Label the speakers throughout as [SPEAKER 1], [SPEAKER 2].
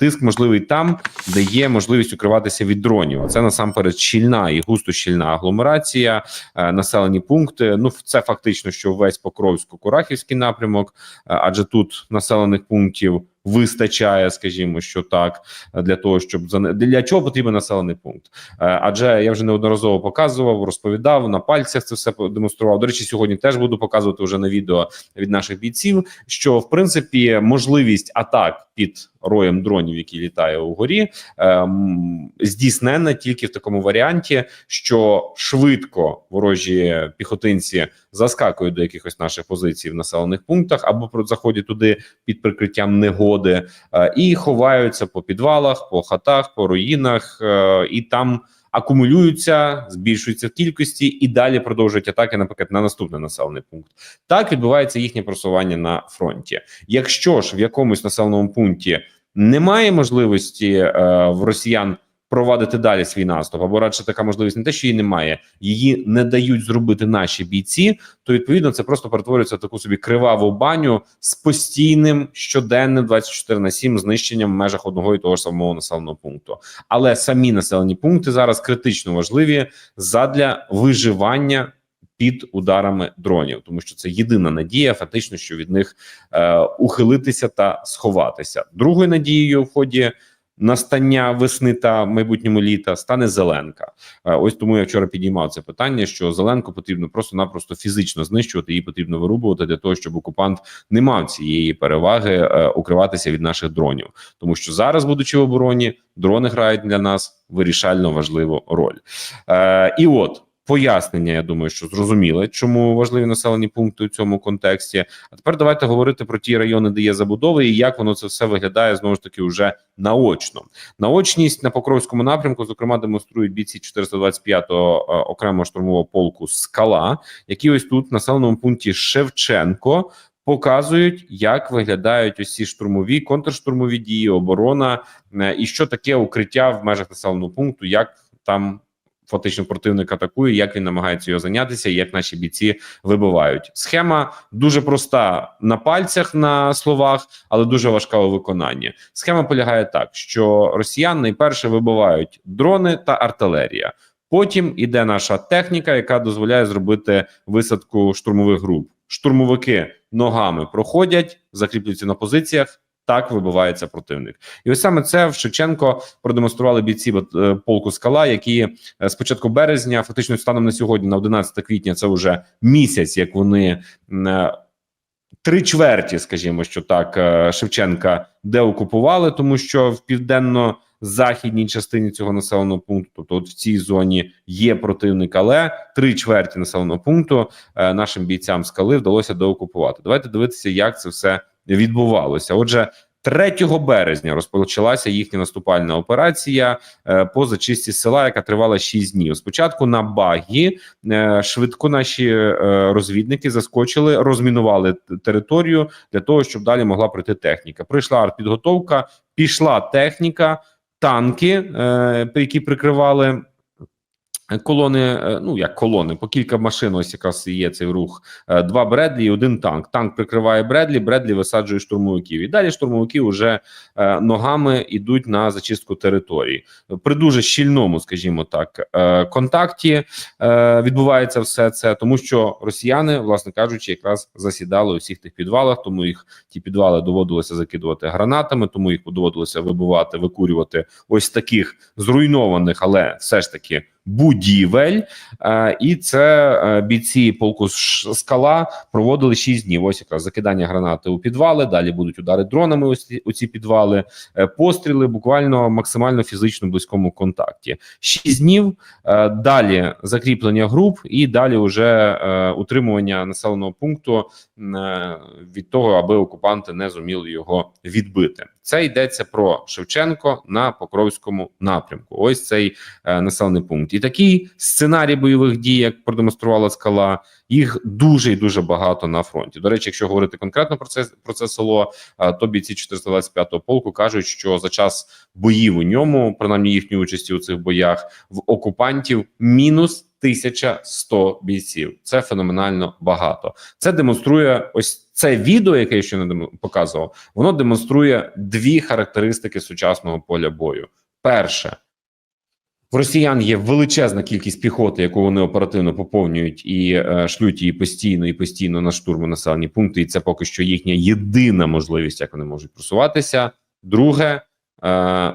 [SPEAKER 1] Тиск можливий там, де є можливість укриватися від дронів. Це насамперед щільна і густо щільна агломерація, е, населені пункти. Ну, це фактично, що весь Покровсько-Курахівський напрямок, е, адже тут населених пунктів вистачає, скажімо, що так, для того, щоб для чого потрібен населений пункт. Е, Адже я вже неодноразово показував, розповідав на пальцях це все демонстрував. До речі, сьогодні теж буду показувати вже на відео від наших бійців, що в принципі можливість атак під роєм дронів, які літає угорі, ем, здійснена тільки в такому варіанті, що швидко ворожі піхотинці заскакують до якихось наших позицій в населених пунктах або заходять туди під прикриттям негоди е, і ховаються по підвалах, по хатах, по руїнах, е, і там акумулюються, збільшуються в кількості і далі продовжують атаки, наприклад, на наступний населений пункт. Так відбувається їхнє просування на фронті. Якщо ж в якомусь населеному пункті немає можливості е, в росіян провадити далі свій наступ, або радше така можливість не те, що її немає, її не дають зробити наші бійці, то відповідно це просто перетворюється в таку собі криваву баню з постійним щоденним 24 на 7 знищенням в межах одного і того ж самого населеного пункту. Але самі населені пункти зараз критично важливі задля виживання. Під ударами дронів, тому що це єдина надія, фактично, що від них е, ухилитися та сховатися. Другою надією в ході настання весни та майбутньому літа стане Зеленка. Е, ось тому я вчора підіймав це питання: що Зеленку потрібно просто-напросто фізично знищувати, її потрібно вирубувати для того, щоб окупант не мав цієї переваги е, укриватися від наших дронів, тому що зараз, будучи в обороні, дрони грають для нас вирішально важливу роль. Е, і от. Пояснення, я думаю, що зрозуміли, чому важливі населені пункти у цьому контексті. А тепер давайте говорити про ті райони, де є забудови, і як воно це все виглядає знову ж таки вже наочно. Наочність на Покровському напрямку, зокрема, демонструють бійці 425-го е, окремого штурмового полку Скала, які ось тут в населеному пункті Шевченко. Показують, як виглядають ці штурмові, контрштурмові дії, оборона е, і що таке укриття в межах населеного пункту, як там фактично противник атакує, як він намагається його зайнятися, і як наші бійці вибивають. Схема дуже проста на пальцях на словах, але дуже важка у виконанні. Схема полягає так, що росіян найперше вибивають дрони та артилерія. Потім іде наша техніка, яка дозволяє зробити висадку штурмових груп. Штурмовики ногами проходять, закріплюються на позиціях. Так вибивається противник, і ось саме це в Шевченко продемонстрували бійці е, полку скала, які е, з початку березня, фактично станом на сьогодні, на 11 квітня, це вже місяць, як вони е, три чверті, скажімо, що так, Шевченка деокупували, тому що в південно західній частині цього населеного пункту, тобто от в цій зоні є противник, але три чверті населеного пункту нашим бійцям скали вдалося деокупувати. Давайте дивитися, як це все відбувалося. Отже. 3 березня розпочалася їхня наступальна операція е, по зачистці села, яка тривала 6 днів. Спочатку на багі е, швидко наші е, розвідники заскочили, розмінували територію для того, щоб далі могла прийти техніка. Прийшла артпідготовка, пішла техніка, танки, які прикривали. Колони, е, ну як колони, по кілька машин. Ось якраз є цей рух. Е, Два Бредлі і один танк. Танк прикриває Бредлі, Бредлі висаджує штурмовиків. І далі штурмовики вже е, ногами йдуть на зачистку території. При дуже щільному, скажімо так, контакті відбувається все це, тому що росіяни, власне кажучи, якраз засідали у всіх тих підвалах, тому їх ті підвали доводилося закидувати гранатами, тому їх доводилося вибивати, викурювати ось таких зруйнованих, але все ж таки будівель. Е, і це е, бійці полку скала проводили 6 днів. Ось якраз закидання гранати у підвали. Далі будуть удари дронами. Ось у ці підвали, е, постріли буквально максимально фізично близькому контакті. 6 днів. Далі закріплення груп, і далі вже утримування населеного пункту від того, аби окупанти не зуміли його відбити. Це йдеться про Шевченко на Покровському напрямку. Ось цей е, населений пункт. І такий сценарій бойових дій, як продемонструвала скала, їх дуже і дуже багато на фронті. До речі, якщо говорити конкретно про це про це село, е, то бійці 425-го полку кажуть, що за час боїв у ньому, принаймні їхньої участі у цих боях, в окупантів мінус 1100 бійців. Це феноменально багато. Це демонструє ось Це відео, яке я ще не показував, воно демонструє дві характеристики сучасного поля бою. Перше, в росіян є величезна кількість піхоти, яку вони оперативно поповнюють і е, шлють її постійно і постійно на штурми населені пункти. І це поки що їхня єдина можливість, як вони можуть просуватися. Друге,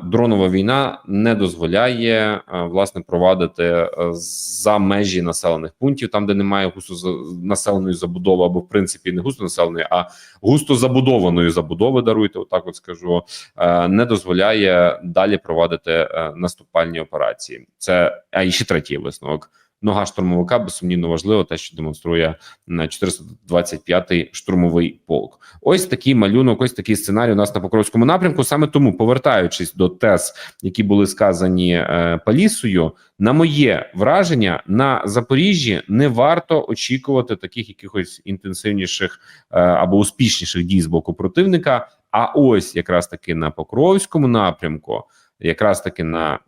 [SPEAKER 1] дронова війна не дозволяє е, власне провадити е, за межі населених пунктів, там де немає густо населеної забудови, або в принципі не густо населеної, а густо забудованої забудови. Даруйте, отак от скажу е, не дозволяє далі провадити е, наступальні операції. Це а і ще третій висновок. Нога штурмовика безсумнівно важливо, те, що демонструє на 425-й штурмовий полк. Ось такий малюнок, ось такий сценарій у нас на Покровському напрямку. Саме тому, повертаючись до тез, які були сказані е, Палісою, на моє враження, на Запоріжжі не варто очікувати таких якихось інтенсивніших е, або успішніших дій з боку противника. А ось якраз таки на Покровському напрямку, якраз таки на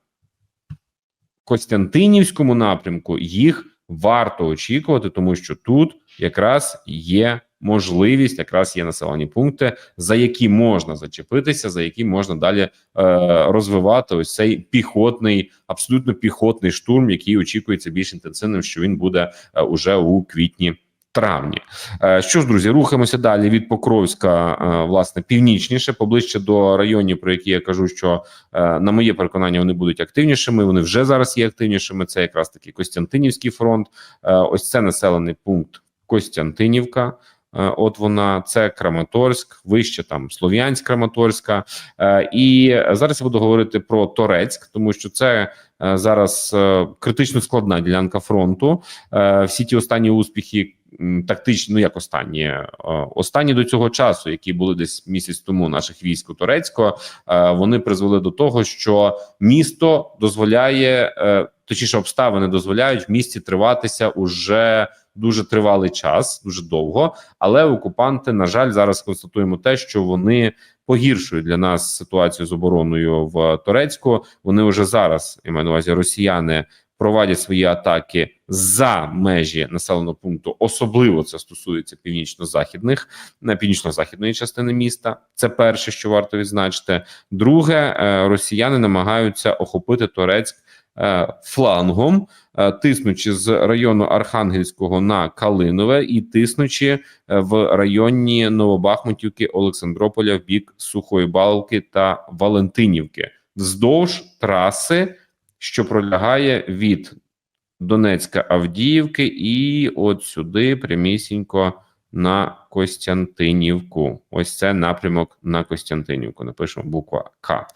[SPEAKER 1] Костянтинівському напрямку їх варто очікувати, тому що тут якраз є можливість, якраз є населені пункти, за які можна зачепитися, за які можна далі е, розвивати ось цей піхотний, абсолютно піхотний штурм, який очікується більш інтенсивним, що він буде е, уже у квітні. Травні, Е, що ж, друзі, рухаємося далі від Покровська, е, власне, північніше, поближче до районів, про які я кажу, що е, на моє переконання вони будуть активнішими. Вони вже зараз є активнішими. Це якраз таки Костянтинівський фронт. Ось це населений пункт Костянтинівка. От вона це Краматорськ, вище там Слов'янськ, Краматорська. І зараз я буду говорити про Торецьк, тому що це зараз критично складна ділянка фронту. Всі ті останні успіхи тактичні, ну як останні, е, останні до цього часу, які були десь місяць тому наших військ у Турецько, е, вони призвели до того, що місто дозволяє, е, точніше, обставини дозволяють в місті триватися уже дуже тривалий час, дуже довго. Але окупанти, на жаль, зараз констатуємо те, що вони погіршують для нас ситуацію з обороною в Турецьку. Вони вже зараз, я маю на увазі, росіяни проводять свої атаки за межі населеного пункту. Особливо це стосується північно-західних на північно-західної частини міста. Це перше, що варто відзначити. Друге, е, росіяни намагаються охопити Турецьк е, флангом, е, тиснучи з району Архангельського на Калинове і тиснучи е, в районі Новобахмутівки, Олександрополя в бік Сухої Балки та Валентинівки вздовж траси, що пролягає від Донецька Авдіївки, і от сюди прямісінько на Костянтинівку. Ось це напрямок на Костянтинівку. Напишемо буква К.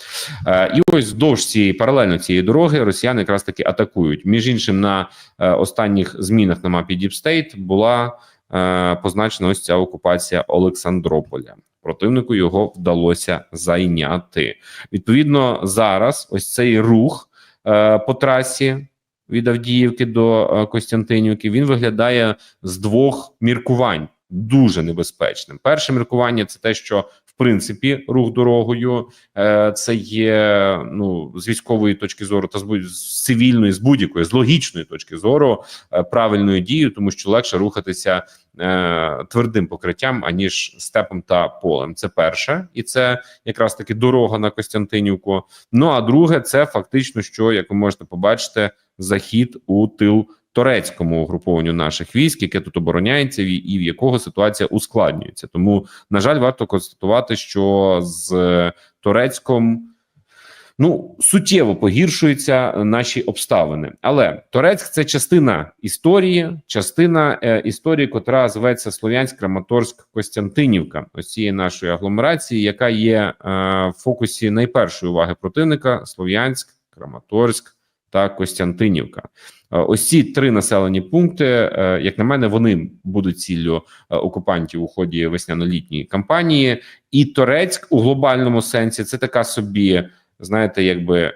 [SPEAKER 1] Е, і ось вздовж цієї паралельно цієї дороги росіяни якраз таки атакують. Між іншим, на е, останніх змінах на мапі State була е, позначена ось ця окупація Олександрополя. Противнику його вдалося зайняти. Відповідно, зараз ось цей рух по трасі від Авдіївки до е, Костянтинівки він виглядає з двох міркувань дуже небезпечним. Перше міркування це те, що в принципі рух дорогою е, це є ну з військової точки зору та з цивільної, з будь-якої з логічної точки зору е, правильною дією, тому що легше рухатися е, твердим покриттям аніж степом та полем. Це перше, і це якраз таки дорога на Костянтинівку. Ну а друге, це фактично, що як ви можете побачити, захід у тил турецькому угрупованню наших військ, яке тут обороняється, і в якого ситуація ускладнюється. Тому, на жаль, варто констатувати, що з Турецьком. Ну, суттєво погіршуються наші обставини, але Турецьк це частина історії, частина е, історії, котра зветься Слов'янськ, Краматорськ, Костянтинівка. Ось цієї нашої агломерації, яка є е, в фокусі найпершої уваги противника: Слов'янськ, Краматорськ та Костянтинівка. Е, Ось ці три населені пункти, е, як на мене, вони будуть ціллю е, окупантів у ході весняно-літньої кампанії. І Торецьк у глобальному сенсі це така собі, знаєте, якби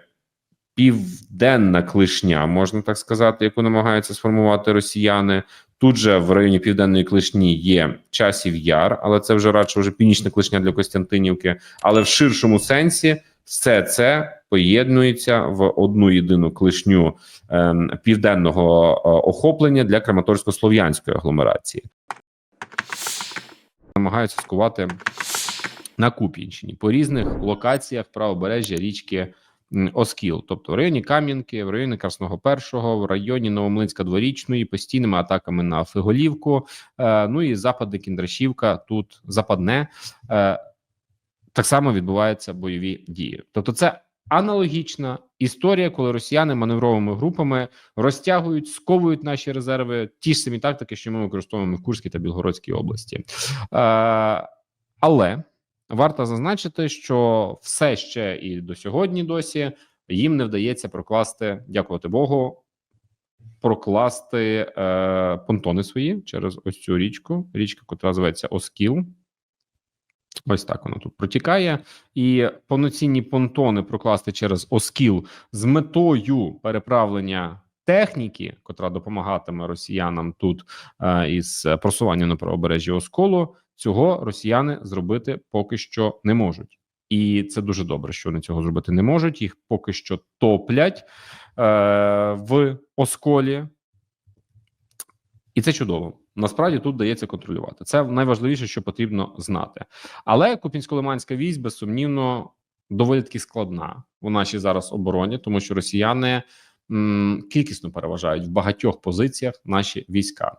[SPEAKER 1] південна клишня, можна так сказати, яку намагаються сформувати росіяни. Тут же в районі південної клишні є часів яр, але це вже радше вже північна клишня для Костянтинівки. Але в ширшому сенсі все це поєднується в одну єдину клишню ем, південного е, охоплення для Краматорсько-слов'янської агломерації. намагаються скувати на Куп'янщині по різних локаціях правобережжя річки Оскіл, тобто в районі Кам'янки, в районі Красного Першого, в районі Новомлинська дворічної, постійними атаками на Фиголівку. Е, ну і западне Кіндрашівка тут западне. Е, так само відбуваються бойові дії. Тобто, це аналогічна історія, коли росіяни маневровими групами розтягують, сковують наші резерви, ті ж самі тактики, що ми використовуємо в Курській та Білгородській області. Е, але варто зазначити, що все ще і до сьогодні досі їм не вдається прокласти, дякувати Богу, прокласти е, понтони свої через ось цю річку. Річка, котра називається Оскіл. Ось так воно тут протікає, і повноцінні понтони прокласти через Оскіл з метою переправлення техніки, котра допомагатиме росіянам тут е, із просуванням на правобережжі Осколу. Цього росіяни зробити поки що не можуть, і це дуже добре, що вони цього зробити не можуть. Їх поки що топлять е, в Осколі, і це чудово. Насправді тут дається контролювати. Це найважливіше, що потрібно знати. Але Купінсько-Лиманська вісь безсумнівно доволі таки складна у нашій зараз обороні, тому що росіяни кількісно переважають в багатьох позиціях наші війська.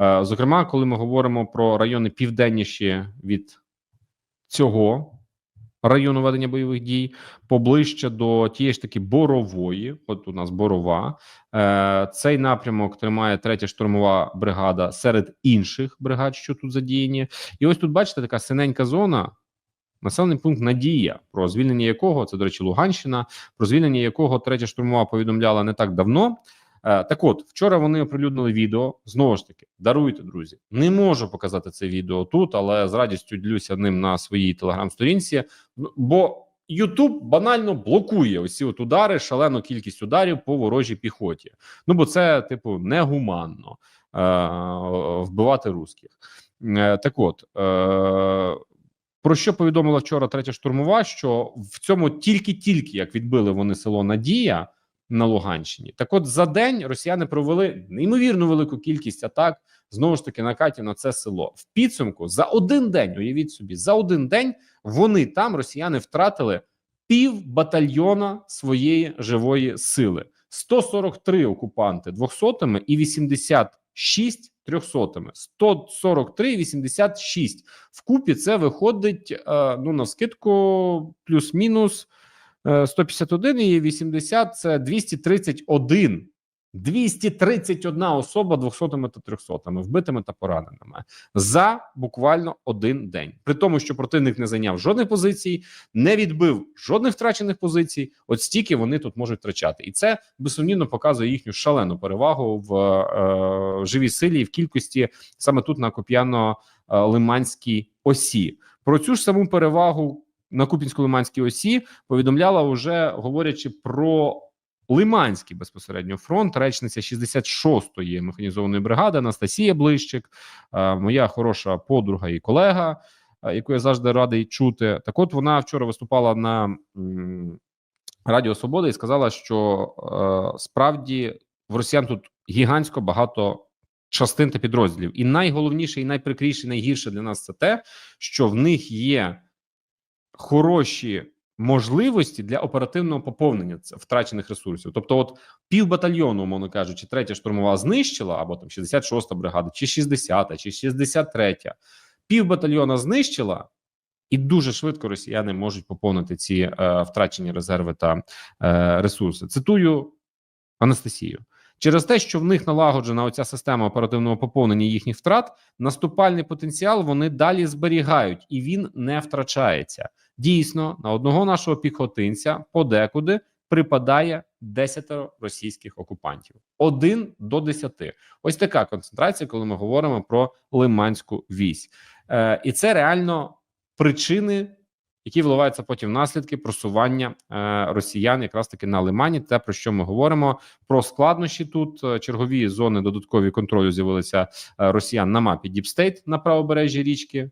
[SPEAKER 1] Е, зокрема, коли ми говоримо про райони південніші від цього району ведення бойових дій, поближче до тієї ж таки борової. От у нас борова. Е, цей напрямок тримає третя штурмова бригада серед інших бригад, що тут задіяні. І ось тут бачите така синенька зона. Населений пункт Надія, про звільнення якого це, до речі, Луганщина, про звільнення якого третя штурмова повідомляла не так давно. Е, так, от вчора вони оприлюднили відео. Знову ж таки, даруйте, друзі. Не можу показати це відео тут, але з радістю ділюся ним на своїй телеграм-сторінці. Ну, Бо Ютуб банально блокує ці от удари, шалену кількість ударів по ворожій піхоті. Ну бо це, типу, негуманно е, вбивати русських. Е, так, от. Е, про що повідомила вчора третя штурмова? Що в цьому тільки-тільки як відбили вони село Надія на Луганщині, так от за день росіяни провели неймовірно велику кількість атак знову ж таки накатів на це село. В підсумку за один день, уявіть собі, за один день вони там росіяни втратили пів батальйона своєї живої сили. 143 окупанти 200-ми і 86 300-ми. 143 і 86. Вкупі це виходить, е, ну, на скидку, плюс-мінус е, 151 і 80 – це 231. 231 особа 200-ми та 300-ми, вбитими та пораненими за буквально один день. При тому, що противник не зайняв жодних позицій, не відбив жодних втрачених позицій. От стільки вони тут можуть втрачати, і це безсумнівно показує їхню шалену перевагу в е, живій силі і в кількості саме тут на Коп'яно-Лиманській осі. Про цю ж саму перевагу на Купінсько-Лиманській осі повідомляла уже говорячи про. Лиманський безпосередньо фронт, речниця 66-ї механізованої бригади Анастасія Блищик, е, моя хороша подруга і колега, е, яку я завжди радий чути. Так, от вона вчора виступала на Радіо Свобода і сказала, що е, справді в росіян тут гігантсько багато частин та підрозділів, і найголовніше, і найприкріше, і найгірше для нас це те, що в них є хороші можливості для оперативного поповнення втрачених ресурсів. Тобто, от пів батальйону, умовно кажучи, третя штурмова знищила, або там 66-та бригада, чи 60-та, чи 63-та, пів батальйона знищила. І дуже швидко росіяни можуть поповнити ці е, втрачені резерви та е, ресурси. Цитую Анастасію. Через те, що в них налагоджена оця система оперативного поповнення їхніх втрат, наступальний потенціал вони далі зберігають і він не втрачається. Дійсно, на одного нашого піхотинця подекуди припадає 10 російських окупантів. Один до 10. Ось така концентрація, коли ми говоримо про Лиманську вісь. Е, і це реально причини, які вливаються потім в наслідки просування е, росіян, якраз таки на Лимані. Те про що ми говоримо про складнощі тут. Е, чергові зони додаткові контролю з'явилися е, росіян на мапі Діпстейт на правобережжі річки.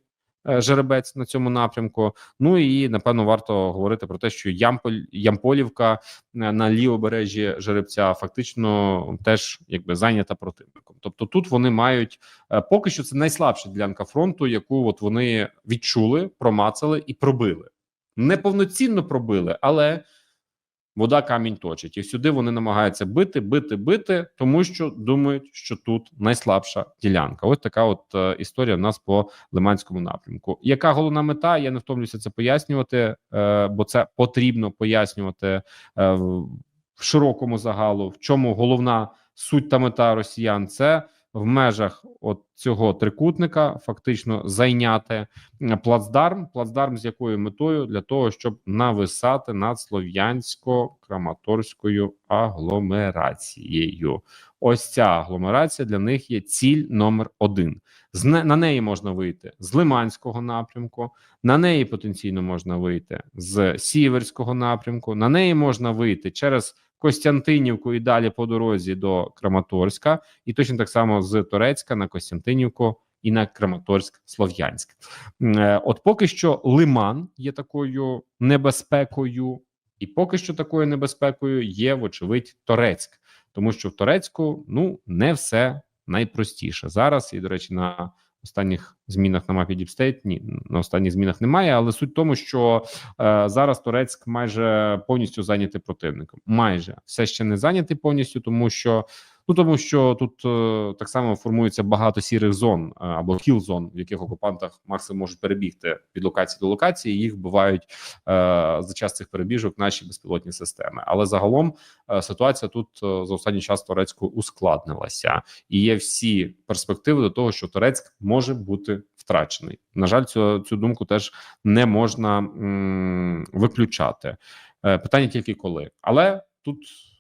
[SPEAKER 1] Е, жеребець на цьому напрямку. Ну і напевно варто говорити про те, що Ямполь Ямполівка е, на лівобережжі жеребця фактично теж якби зайнята противником. Тобто тут вони мають е, поки що це найслабша ділянка фронту, яку от вони відчули, промацали і пробили. Неповноцінно пробили, але вода камінь точить, і сюди вони намагаються бити, бити, бити, тому що думають, що тут найслабша ділянка. Ось така от е, історія в нас по лиманському напрямку. Яка головна мета? Я не втомлюся це пояснювати, е, бо це потрібно пояснювати е, в широкому загалу. В чому головна суть та мета росіян це в межах от цього трикутника фактично зайняти е, плацдарм, плацдарм з якою метою для того, щоб нависати над слов'янсько-краматорською агломерацією. Ось ця агломерація для них є ціль номер один. На неї можна вийти з Лиманського напрямку, на неї потенційно можна вийти з Сіверського напрямку, на неї можна вийти через Костянтинівку і далі по дорозі до Краматорська, і точно так само з Торецька на Костянтинівку і на Краматорськ Слов'янськ. Е, От поки що Лиман є такою небезпекою, і поки що такою небезпекою є, вочевидь, Торецьк, тому що в Торецьку ну не все найпростіше зараз. І, до речі, на останніх змінах на мапі State, ні, на останніх змінах немає. Але суть в тому, що е, зараз Турецьк майже повністю зайнятий противником. Майже все ще не зайнятий повністю, тому що. Ну тому що тут е, так само формується багато сірих зон е, або кіл зон, в яких окупантах максимум можуть перебігти від локації до локації. Їх вбивають е, за час цих перебіжок наші безпілотні системи. Але загалом е, ситуація тут е, за останній час Турецьку ускладнилася, і є всі перспективи до того, що Турецьк може бути втрачений. На жаль, цю цю думку теж не можна м, виключати. Е, питання тільки коли, але тут.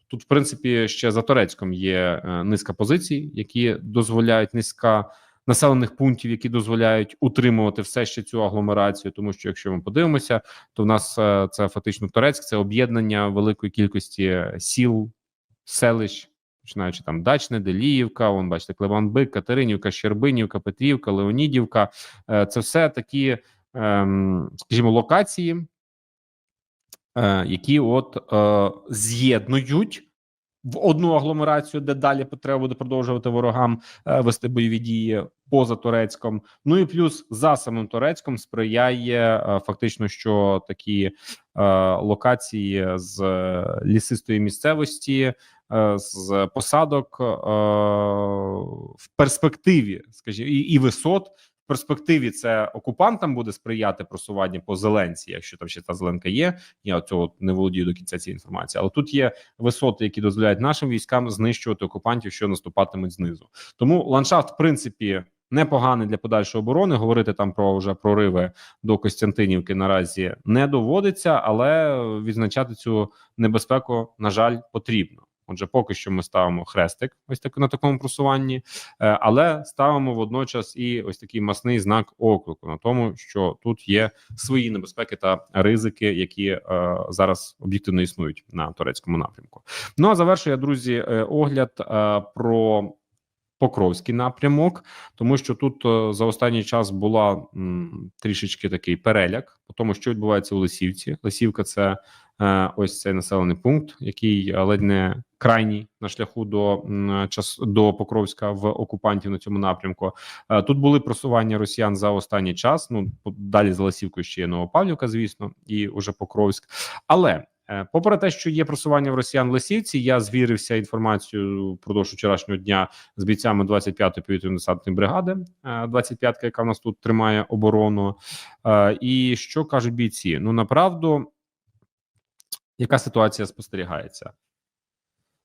[SPEAKER 1] Тут, в принципі, ще за Турецьком є е, низка позицій, які дозволяють низка населених пунктів, які дозволяють утримувати все ще цю агломерацію. Тому що, якщо ми подивимося, то в нас е, це фактично Турецьк, це об'єднання великої кількості сіл, селищ, починаючи там Дачне, Деліївка, вон бачите, Клеванбик, Катеринівка, Щербинівка, Петрівка, Леонідівка. Е, Це все такі, ем, скажімо, локації. Е, які от е, з'єднують в одну агломерацію, де далі треба буде продовжувати ворогам е, вести бойові дії поза Турецьком. Ну і плюс за самим Турецьком сприяє е, фактично, що такі е, локації з е, лісистої місцевості. З посадок е, в перспективі, скажімо, і, і висот перспективі це окупантам буде сприяти просуванню по зеленці, якщо там ще та зеленка є. Я цього не володію до кінця цієї інформації, але тут є висоти, які дозволяють нашим військам знищувати окупантів, що наступатимуть знизу. Тому ландшафт, в принципі, непоганий для подальшої оборони. Говорити там про вже прориви до Костянтинівки наразі не доводиться, але відзначати цю небезпеку, на жаль, потрібно. Отже, поки що ми ставимо хрестик, ось так на такому просуванні, е, але ставимо водночас і ось такий масний знак оклику на тому, що тут є свої небезпеки та ризики, які е, зараз об'єктивно існують на турецькому напрямку. Ну а завершую я, друзі, е, огляд е, про. Покровський напрямок, тому що тут е, за останній час була м, трішечки такий переляк по тому, що відбувається у Лисівці. Лисівка це е, ось цей населений пункт, який ледь не крайній на шляху до час до Покровська в окупантів на цьому напрямку. Е, тут були просування росіян за останній час. Ну далі за Лисівкою ще є Новопавлівка, звісно, і уже Покровськ. Але е, попри те, що є просування в росіян Лисівці, я звірився інформацією впродовж вчорашнього дня з бійцями 25-ї повітряно-десантної бригади, е, 25-ка, яка в нас тут тримає оборону. Е, І що кажуть бійці? Ну направду, яка ситуація спостерігається?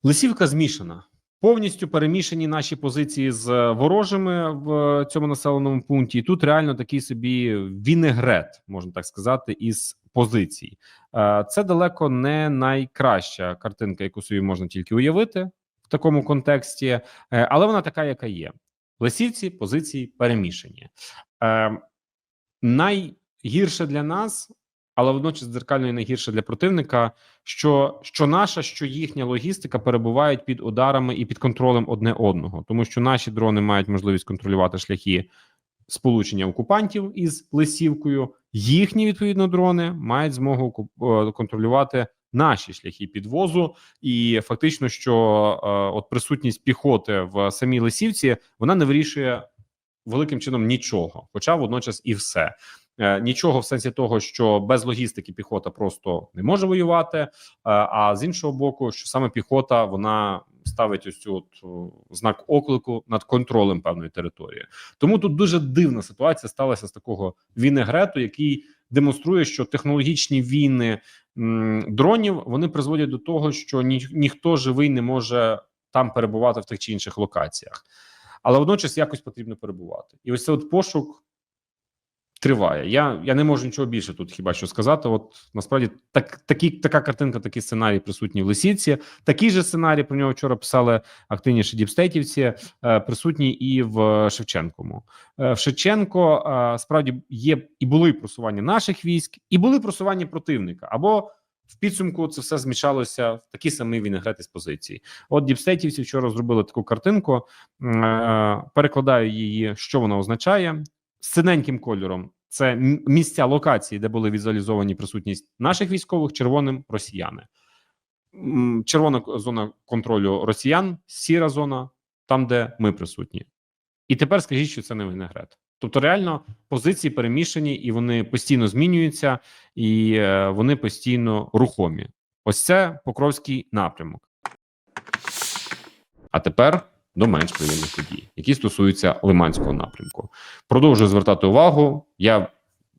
[SPEAKER 1] Лисівка змішана. Повністю перемішані наші позиції з ворожими в цьому населеному пункті. І тут реально такий собі вінегрет, можна так сказати, із позицій. Е, Це далеко не найкраща картинка, яку собі можна тільки уявити в такому контексті, е, але вона така, яка є. Лисівці позиції перемішані. Е, найгірше для нас, але водночас дзеркально і найгірше для противника, що, що наша, що їхня логістика перебувають під ударами і під контролем одне одного, тому що наші дрони мають можливість контролювати шляхи сполучення окупантів із Лисівкою. Їхні відповідно дрони мають змогу е, контролювати наші шляхи підвозу, і фактично, що е, от присутність піхоти в самій Лисівці вона не вирішує великим чином нічого, хоча водночас і все. Е, Нічого в сенсі того, що без логістики піхота просто не може воювати. е, А з іншого боку, що саме піхота вона ставить ось от знак оклику над контролем певної території. Тому тут дуже дивна ситуація сталася з такого вінегрету, який демонструє, що технологічні війни дронів вони призводять до того, що ні, ніхто живий не може там перебувати в тих чи інших локаціях, але водночас якось потрібно перебувати. І ось це от пошук триває. Я, я не можу нічого більше тут хіба що сказати. От насправді так, такі, така картинка, такий сценарій присутній в Лисівці. Такий же сценарій про нього вчора писали активніші діпстейтівці, е, присутній і в Шевченкому. Е, в Шевченко е, справді є і були просування наших військ, і були просування противника. Або в підсумку це все змішалося в такий самий вінегрет із позиції. От діпстейтівці вчора зробили таку картинку. Перекладаю її, що вона означає з синеньким кольором. Це місця локації, де були візуалізовані присутність наших військових, червоним росіяни. Червона зона контролю росіян, сіра зона там, де ми присутні. І тепер скажіть, що це не винегрет. Тобто, реально позиції перемішані, і вони постійно змінюються, і е, вони постійно рухомі. Ось це Покровський напрямок. А тепер до менш приємних подій, які стосуються Лиманського напрямку. Продовжую звертати увагу. Я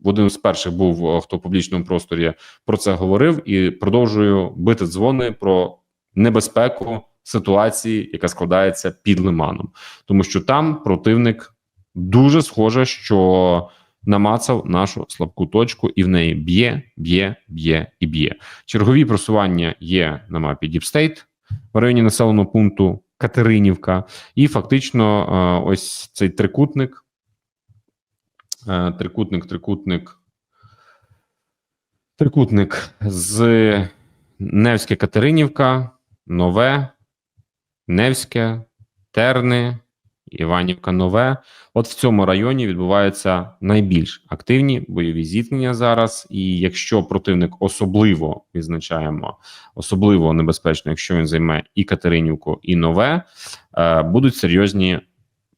[SPEAKER 1] в один з перших був, е, хто в публічному просторі про це говорив, і продовжую бити дзвони про небезпеку ситуації, яка складається під Лиманом, тому що там противник дуже схоже, що намацав нашу слабку точку, і в неї б'є, б'є, б'є і б'є. Чергові просування є на мапі Діпстейт в районі населеного пункту Катеринівка, і фактично е, ось цей трикутник, е, трикутник, трикутник, трикутник з Невське Катеринівка, Нове, Невське, Терни, Іванівка Нове. От в цьому районі відбуваються найбільш активні бойові зіткнення зараз. І якщо противник особливо відзначаємо, особливо небезпечно, якщо він займе і Катеринівку, і нове, е, будуть серйозні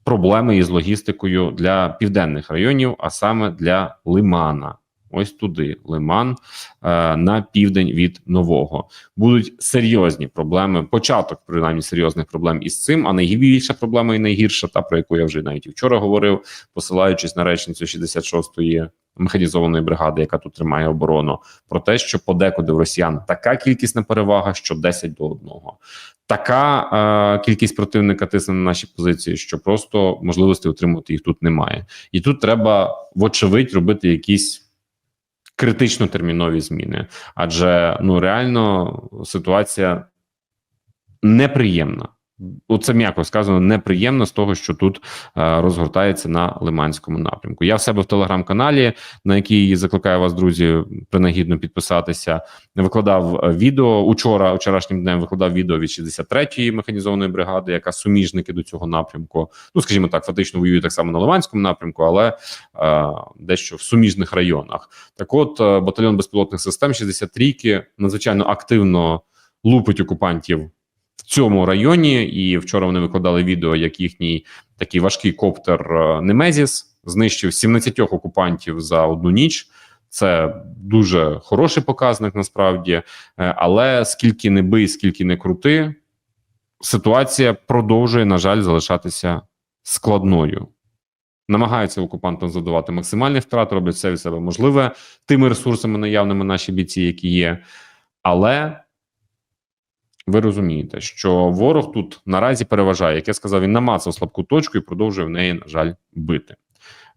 [SPEAKER 1] проблеми із логістикою для південних районів, а саме для Лимана. Ось туди, Лиман е, на південь від нового будуть серйозні проблеми. Початок принаймні серйозних проблем із цим. А найбільша проблема і найгірша, та про яку я вже навіть і вчора говорив, посилаючись на речницю 66-ї механізованої бригади, яка тут тримає оборону, про те, що подекуди в росіян така кількісна перевага, що 10 до 1. Така е, кількість противника тисне на наші позиції, що просто можливості отримати їх тут немає, і тут треба вочевидь робити якісь критично термінові зміни, адже ну реально ситуація неприємна. Оце м'яко сказано, неприємно з того, що тут е, розгортається на Лиманському напрямку. Я в себе в телеграм-каналі, на який закликаю вас, друзі, принагідно підписатися. Викладав е, відео учора, вчорашнім днем викладав відео від 63-ї механізованої бригади, яка суміжники до цього напрямку. Ну скажімо так, фактично воює так само на Лиманському напрямку, але е, дещо в суміжних районах. Так, от е, батальйон безпілотних систем 63-ки надзвичайно активно лупить окупантів цьому районі. І вчора вони викладали відео, як їхній такий важкий коптер е, Немезіс знищив 17 окупантів за одну ніч. Це дуже хороший показник насправді, Е, але скільки не бий, скільки не крути, ситуація продовжує, на жаль, залишатися складною. Намагаються окупантам задавати максимальні втрати, роблять все від себе можливе тими ресурсами наявними наші бійці, які є. Але ви розумієте, що ворог тут наразі переважає, як я сказав, він намацав слабку точку і продовжує в неї, на жаль, бити.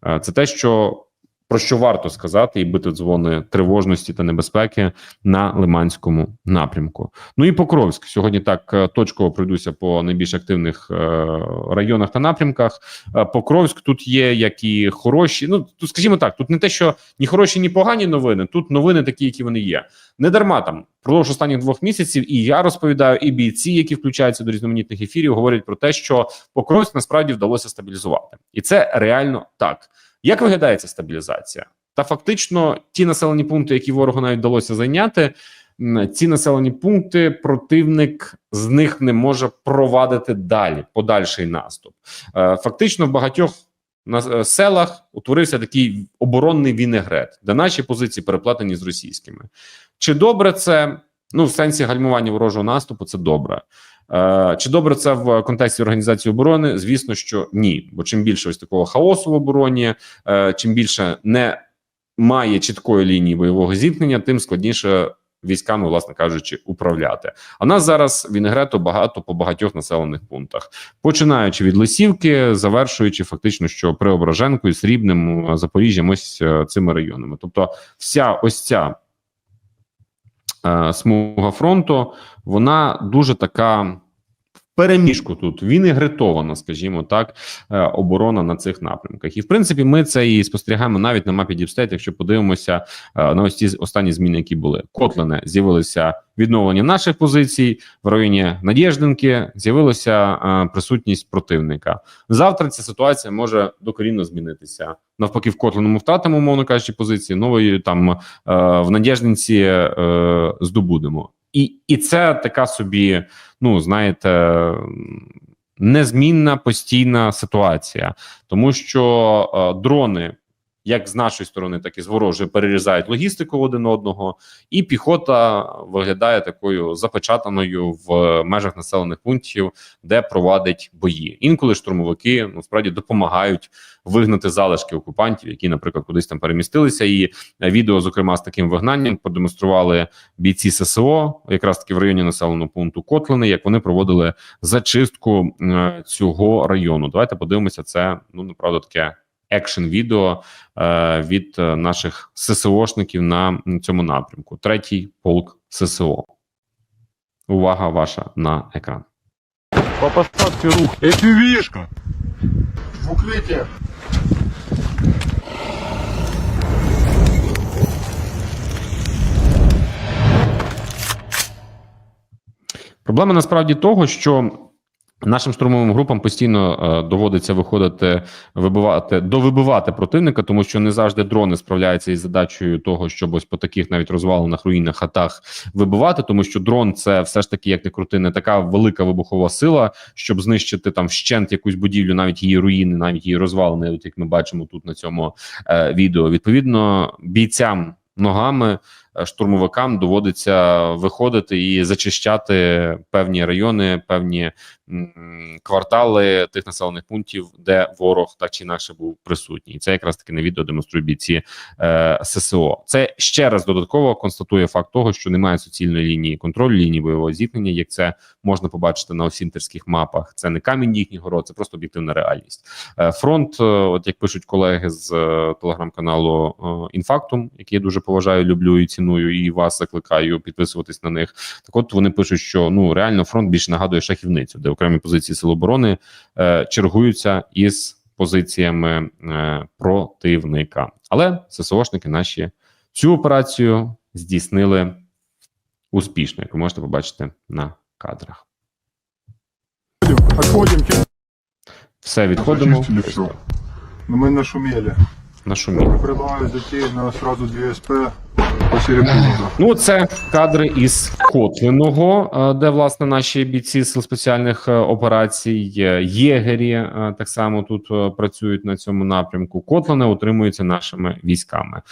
[SPEAKER 1] Е, Це те, що про що варто сказати і бити дзвони тривожності та небезпеки на Лиманському напрямку. Ну і Покровськ сьогодні так е, точково пройдуся по найбільш активних е, районах та напрямках. Е, Покровськ тут є як і хороші. Ну тут, скажімо так, тут не те, що ні хороші, ні погані новини. Тут новини такі, які вони є. Не дарма там впродовж останніх двох місяців. І я розповідаю, і бійці, які включаються до різноманітних ефірів, говорять про те, що Покровськ насправді вдалося стабілізувати, і це реально так. Як виглядає ця стабілізація? Та фактично ті населені пункти, які ворогу навіть вдалося зайняти, ці населені пункти противник з них не може провадити далі подальший наступ. Е, Фактично, в багатьох е, селах утворився такий оборонний вінегрет, де наші позиції переплетені з російськими. Чи добре це? Ну, в сенсі гальмування ворожого наступу, це добре. Е, Чи добре це в контексті організації оборони? Звісно, що ні. Бо чим більше ось такого хаосу в обороні, е, чим більше не має чіткої лінії бойового зіткнення, тим складніше військами, власне кажучи, управляти. А нас зараз вінегрету багато по багатьох населених пунктах, починаючи від Лисівки, завершуючи фактично, що Преображенко і Срібним, Запоріжжям, ось е, цими районами. Тобто, вся ось ця е, смуга фронту, вона дуже така переміжку тут він вінегретована, скажімо так, е, оборона на цих напрямках. І в принципі, ми це і спостерігаємо навіть на мапі Діпстейт, якщо подивимося е, на ось ці останні зміни, які були Котлине, з'явилися відновлення наших позицій в районі Надєждинки, з'явилася е, присутність противника. Завтра ця ситуація може докорінно змінитися. Навпаки, в Котлиному втратимо, умовно кажучи, позиції нової там в Надєждинці здобудемо. І, і це така собі, ну знаєте, незмінна постійна ситуація, тому що е, дрони. Як з нашої сторони, так і з ворожої перерізають логістику один одного, і піхота виглядає такою запечатаною в межах населених пунктів, де провадить бої. Інколи штурмовики ну справді допомагають вигнати залишки окупантів, які, наприклад, кудись там перемістилися. І відео, зокрема, з таким вигнанням, продемонстрували бійці ССО, якраз таки в районі населеного пункту Котлини, як вони проводили зачистку е, цього району. Давайте подивимося. Це ну направду таке екшн відео е, від наших ССОшників на цьому напрямку. Третій полк ССО. Увага ваша на екран.
[SPEAKER 2] По посадке рух.
[SPEAKER 3] FPV-шка.
[SPEAKER 2] В укрытие.
[SPEAKER 1] Проблема насправді того, що нашим штурмовим групам постійно е, доводиться виходити, вибивати довибивати противника, тому що не завжди дрони справляються із задачею того, щоб ось по таких навіть розвалених руїнах хатах вибивати, тому що дрон це все ж таки, як не крути, не така велика вибухова сила, щоб знищити там вщент якусь будівлю, навіть її руїни, навіть її розвалини, от як ми бачимо тут на цьому е, відео. Відповідно, бійцям ногами штурмовикам доводиться виходити і зачищати певні райони, певні квартали тих населених пунктів, де ворог так чи інакше був присутній. І це якраз таки на відео демонструють бійці е, ССО. Це ще раз додатково констатує факт того, що немає суцільної лінії контролю, лінії бойового зіткнення. Як це можна побачити на осінтерських мапах, це не камінь їхніх город, це просто об'єктивна реальність. Е, фронт, е, от як пишуть колеги з е, телеграм-каналу е, Інфактум, який я дуже поважаю, люблю і ціную, і вас закликаю підписуватись на них. Так, от вони пишуть, що ну реально фронт більше нагадує шахівницю, де окремі позиції сил оборони е, чергуються із позиціями е, противника. Але ССОшники наші цю операцію здійснили успішно, як ви можете побачити на кадрах. Все відходимо.
[SPEAKER 2] Но мы нашумели.
[SPEAKER 1] На шумі.
[SPEAKER 2] Предлагаю зайти на сразу 2 СП по серебрянику.
[SPEAKER 1] Ну, це кадри із Котлиного, е, де власне наші бійці сил спеціальних е, операцій, єгері е, так само тут працюють на цьому напрямку. Котлине утримується нашими військами.